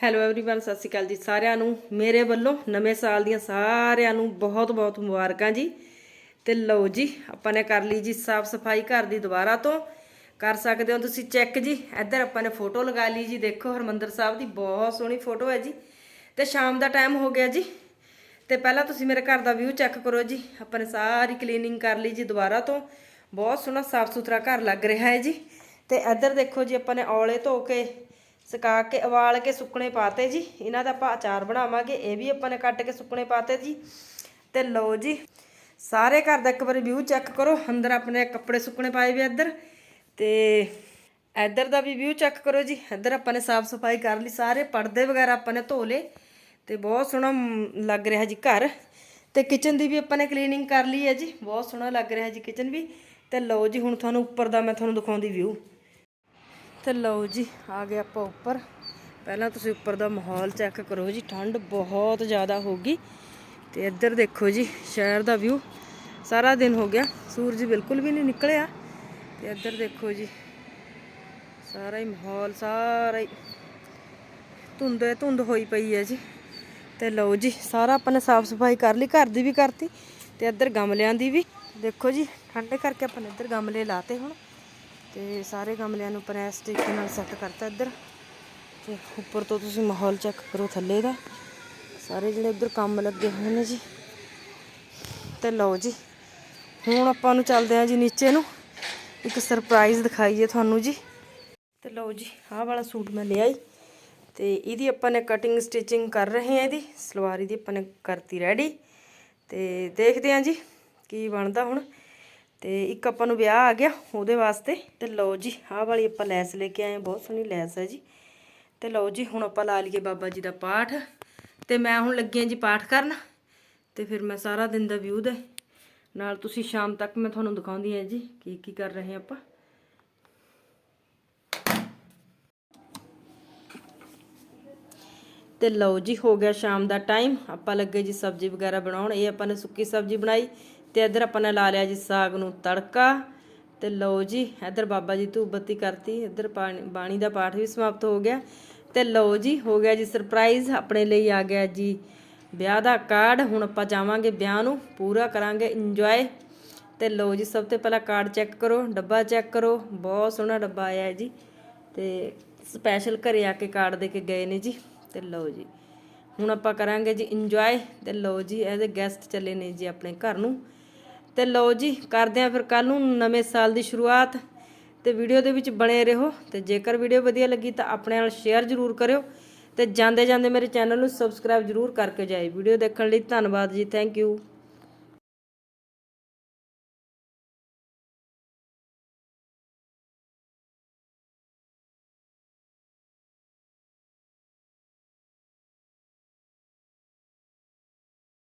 Hello everyone ਸਤਿ ਸ਼੍ਰੀ ਅਕਾਲ ਜੀ ਸਾਰਿਆਂ ਨੂੰ ਮੇਰੇ ਵੱਲੋਂ ਨਵੇਂ ਸਾਲ ਦੀਆਂ ਸਾਰਿਆਂ ਨੂੰ ਬਹੁਤ ਬਹੁਤ ਮੁਬਾਰਕਾਂ ਜੀ ਤੇ ਲਓ ਜੀ ਆਪਾਂ ਨੇ ਕਰ ਲਈ ਜੀ ਸਾਫ ਸਫਾਈ ਘਰ ਦੀ ਦੁਬਾਰਾ ਤੋਂ ਕਰ ਸਕਦੇ ਹੋ ਤੁਸੀਂ ਚੈੱਕ ਜੀ ਇੱਧਰ ਆਪਾਂ ਨੇ ਫੋਟੋ ਲਗਾ ਲਈ ਜੀ ਦੇਖੋ ਹਰਮੰਦਰ ਸਾਹਿਬ ਦੀ ਬਹੁਤ ਸੋਹਣੀ ਫੋਟੋ ਹੈ ਜੀ ਤੇ ਸ਼ਾਮ ਦਾ ਟਾਈਮ ਹੋ ਗਿਆ ਜੀ ਤੇ ਪਹਿਲਾਂ ਤੁਸੀਂ ਮੇਰੇ ਘਰ ਦਾ ਵਿਊ ਚੈੱਕ ਕਰੋ ਜੀ ਆਪਾਂ ਨੇ ਸਾਰੀ ਕਲੀਨਿੰਗ ਕਰ ਲਈ ਜੀ ਦੁਬਾਰਾ ਤੋਂ ਬਹੁਤ ਸੋਹਣਾ ਸਾਫ ਸੁਥਰਾ ਘਰ ਲੱਗ ਰਿਹਾ ਹੈ ਜੀ ਤੇ ਇੱਧਰ ਦੇਖੋ ਜੀ ਆਪਾਂ ਨੇ ਔਲੇ ਧੋ ਕੇ ਸੁਕਾ ਕੇ, ਉਬਾਲ ਕੇ ਸੁੱਕਣੇ ਪਾਤੇ ਜੀ। ਇਹਨਾਂ ਦਾ ਆਪਾਂ ਅਚਾਰ ਬਣਾਵਾਂਗੇ, ਇਹ ਵੀ ਆਪਾਂ ਨੇ ਕੱਟ ਕੇ ਸੁੱਕਣੇ ਪਾਤੇ ਜੀ। ਤੇ ਲਓ ਜੀ, ਸਾਰੇ ਘਰ ਦਾ ਇੱਕ ਵਾਰੀ ਵਿਊ ਚੈੱਕ ਕਰੋ। ਅੰਦਰ ਆਪਣੇ ਕੱਪੜੇ ਸੁੱਕਣੇ ਪਾਏ ਵੀ ਇੱਧਰ। ਤੇ ਇੱਧਰ ਦਾ ਵੀ ਵਿਊ ਚੈੱਕ ਕਰੋ ਜੀ। ਇੱਧਰ ਆਪਾਂ ਨੇ ਸਾਫ਼ ਸਫ਼ਾਈ ਕਰ ਲਈ ਸਾਰੇ, ਪਰਦੇ ਵਗੈਰਾ ਆਪਾਂ ਨੇ ਧੋ ਲਏ। ਤੇ ਬਹੁਤ ਸੋਹਣਾ ਲੱਗ ਰਿਹਾ ਜੀ ਘਰ। ਤੇ ਕਿਚਨ ਦੀ ਵੀ ਆਪਾਂ ਨੇ ਕਲੀਨਿੰਗ ਕਰ ਲਈ ਹੈ ਜੀ। ਬਹੁਤ ਸੋਹਣਾ ਲੱਗ ਰਿਹਾ ਜੀ ਕਿਚਨ ਵੀ। ਤੇ ਲਓ ਜੀ, ਹੁਣ ਤੁਹਾਨੂੰ ਉੱਪਰ ਦਾ ਮੈਂ ਤੁਹਾਨੂੰ ਦਿਖਾਉਂਦੀ ਵਿਊ। ਤੇ ਲਓ ਜੀ, ਆ ਗਏ ਆਪਾਂ ਉੱਪਰ। ਪਹਿਲਾਂ ਤੁਸੀਂ ਉੱਪਰ ਦਾ ਮਾਹੌਲ ਚੈੱਕ ਕਰੋ ਜੀ, ਠੰਡ ਬਹੁਤ ਜ਼ਿਆਦਾ ਹੋ ਗਈ। ਤੇ ਇੱਧਰ ਦੇਖੋ ਜੀ, ਸ਼ਹਿਰ ਦਾ ਵਿਊ ਸਾਰਾ ਦਿਨ ਹੋ ਗਿਆ, ਸੂਰਜ ਬਿਲਕੁਲ ਵੀ ਨਹੀਂ ਨਿਕਲਿਆ। ਤੇ ਇੱਧਰ ਦੇਖੋ ਜੀ, ਸਾਰਾ ਹੀ ਮਾਹੌਲ, ਸਾਰਾ ਹੀ ਧੁੰਦ ਧੁੰਦ ਹੋਈ ਪਈ ਹੈ ਜੀ। ਤੇ ਲਓ ਜੀ, ਸਾਰਾ ਆਪਾਂ ਨੇ ਸਾਫ਼ ਸਫ਼ਾਈ ਕਰ ਲਈ, ਘਰ ਦੀ ਵੀ ਕਰਤੀ। ਤੇ ਇੱਧਰ ਗਮਲਿਆਂ ਦੀ ਵੀ। ਦੇਖੋ ਜੀ, ਠੰਡੇ ਕਰਕੇ ਆਪਾਂ ਨੇ ਇੱਧਰ ਗਮਲੇ ਲਾਤੇ ਹੁਣ। ਤੇ ਸਾਰੇ ਗਮਲਿਆਂ ਨੂੰ ਆਪਾਂ ਇਸ ਨਾਲ ਸੈੱਟ ਕਰਤਾ ਇੱਧਰ। ਤੇ ਉੱਪਰ ਤੋਂ ਤੁਸੀਂ ਮਾਹੌਲ ਚੈੱਕ ਕਰੋ ਥੱਲੇ ਦਾ। ਸਾਰੇ ਜਿਹੜੇ ਉੱਧਰ ਕੰਮ ਲੱਗੇ ਹੋਏ ਨੇ ਜੀ। ਤੇ ਲਓ ਜੀ, ਹੁਣ ਆਪਾਂ ਨੂੰ ਚੱਲਦੇ ਹਾਂ ਜੀ ਨੀਚੇ ਨੂੰ। ਇੱਕ ਸਰਪ੍ਰਾਈਜ਼ ਦਿਖਾਈਏ ਤੁਹਾਨੂੰ ਜੀ। ਤੇ ਲਓ ਜੀ, ਆਹ ਵਾਲਾ ਸੂਟ ਮੈਂ ਲਿਆ ਹੀ ਤੇ ਇਹਦੀ ਆਪਾਂ ਨੇ ਕਟਿੰਗ ਸਟਿਚਿੰਗ ਕਰ ਰਹੇ ਹਾਂ ਇਹਦੀ। ਸਲਵਾਰੀ ਦੀ ਆਪਾਂ ਨੇ ਕਰਤੀ ਰੈਡੀ ਤੇ ਦੇਖਦੇ ਹਾਂ ਜੀ, ਕੀ ਬਣਦਾ ਹੁਣ। ਤੇ ਇੱਕ ਆਪਾਂ ਨੂੰ ਵਿਆਹ ਆ ਗਿਆ ਉਹਦੇ ਵਾਸਤੇ ਤੇ ਲਓ ਜੀ, ਆਹ ਵਾਲੀ ਆਪਾਂ ਲੈਸ ਲੈ ਕੇ ਆਏ ਬਹੁਤ ਸੋਹਣੀ ਲੈਸ ਹੈ ਜੀ। ਤੇ ਲਓ ਜੀ, ਹੁਣ ਆਪਾਂ ਲਾ ਲਈਏ ਬਾਬਾ ਜੀ ਦਾ ਪਾਠ। ਤੇ ਮੈਂ ਹੁਣ ਲੱਗੀ ਹਾਂ ਜੀ ਪਾਠ ਕਰਨ ਤੇ ਫਿਰ ਮੈਂ ਸਾਰਾ ਦਿਨ ਦਾ ਵਿਊ ਦੇ ਨਾਲ ਤੁਸੀਂ ਸ਼ਾਮ ਤੱਕ ਮੈਂ ਤੁਹਾਨੂੰ ਦਿਖਾਉਂਦੀ ਹਾਂ ਜੀ ਕੀ ਕੀ ਕਰ ਰਹੇ ਆਪਾਂ। ਤੇ ਲਓ ਜੀ, ਹੋ ਗਿਆ ਸ਼ਾਮ ਦਾ ਟਾਈਮ। ਆਪਾਂ ਲੱਗੇ ਜੀ ਸਬਜ਼ੀ ਵਗੈਰਾ ਬਣਾਉਣ। ਇਹ ਆਪਾਂ ਨੇ ਸੁੱਕੀ ਸਬਜ਼ੀ ਬਣਾਈ ਤੇ ਇੱਧਰ ਆਪਾਂ ਨੇ ਲਾ ਲਿਆ ਜੀ ਸਾਗ ਨੂੰ ਤੜਕਾ ਤੇ ਲਓ ਜੀ, ਇੱਧਰ ਬਾਬਾ ਜੀ ਧੂਪ ਬੱਤੀ ਕਰਤੀ, ਇੱਧਰ ਪਾਣੀ, ਬਾਣੀ ਦਾ ਪਾਠ ਵੀ ਸਮਾਪਤ ਹੋ ਗਿਆ। ਤੇ ਲਓ ਜੀ, ਹੋ ਗਿਆ ਜੀ ਸਰਪ੍ਰਾਈਜ਼ ਆਪਣੇ ਲਈ ਆ ਗਿਆ ਜੀ ਵਿਆਹ ਦਾ ਕਾਰਡ ਹੁਣ ਆਪਾਂ ਜਾਵਾਂਗੇ ਵਿਆਹ ਨੂੰ, ਪੂਰਾ ਕਰਾਂਗੇ ਇੰਜੋਏ ਤੇ ਲਓ ਜੀ, ਸਭ ਤੋਂ ਪਹਿਲਾਂ ਕਾਰਡ ਚੈੱਕ ਕਰੋ, ਡੱਬਾ ਚੈੱਕ ਕਰੋ, ਬਹੁਤ ਸੋਹਣਾ ਡੱਬਾ ਆਇਆ ਹੈ ਜੀ। ਤੇ ਸਪੈਸ਼ਲ ਘਰੇ ਆ ਕੇ ਕਾਰਡ ਦੇ ਕੇ ਗਏ ਨੇ ਜੀ, ਤੇ ਲਓ ਜੀ। ਹੁਣ ਆਪਾਂ ਕਰਾਂਗੇ ਜੀ ਇੰਜੋਏ ਤੇ ਲਓ ਜੀ ਐਜ ਇਹਦੇ ਗੈਸਟ ਚੱਲੇ ਨੇ ਜੀ ਆਪਣੇ ਘਰ ਨੂੰ। ਤੇ ਲਓ ਜੀ, ਕਰਦੇ ਆਂ ਫਿਰ ਕੱਲ ਨੂੰ ਨਵੇਂ ਸਾਲ ਦੀ ਸ਼ੁਰੂਆਤ ਤੇ ਵੀਡੀਓ ਦੇ ਵਿੱਚ ਬਣੇ ਰਹੋ ਤੇ ਜੇਕਰ ਵੀਡੀਓ ਵਧੀਆ ਲੱਗੀ ਤਾਂ ਆਪਣੇ ਨਾਲ ਸ਼ੇਅਰ ਜ਼ਰੂਰ ਕਰਿਓ ਤੇ ਜਾਂਦੇ ਜਾਂਦੇ ਮੇਰੇ ਚੈਨਲ ਨੂੰ ਸਬਸਕ੍ਰਾਈਬ ਜ਼ਰੂਰ ਕਰਕੇ ਜਾਏ ਵੀਡੀਓ ਦੇਖਣ ਲਈ ਧੰਨਵਾਦ ਜੀ ਥੈਂਕ ਯੂ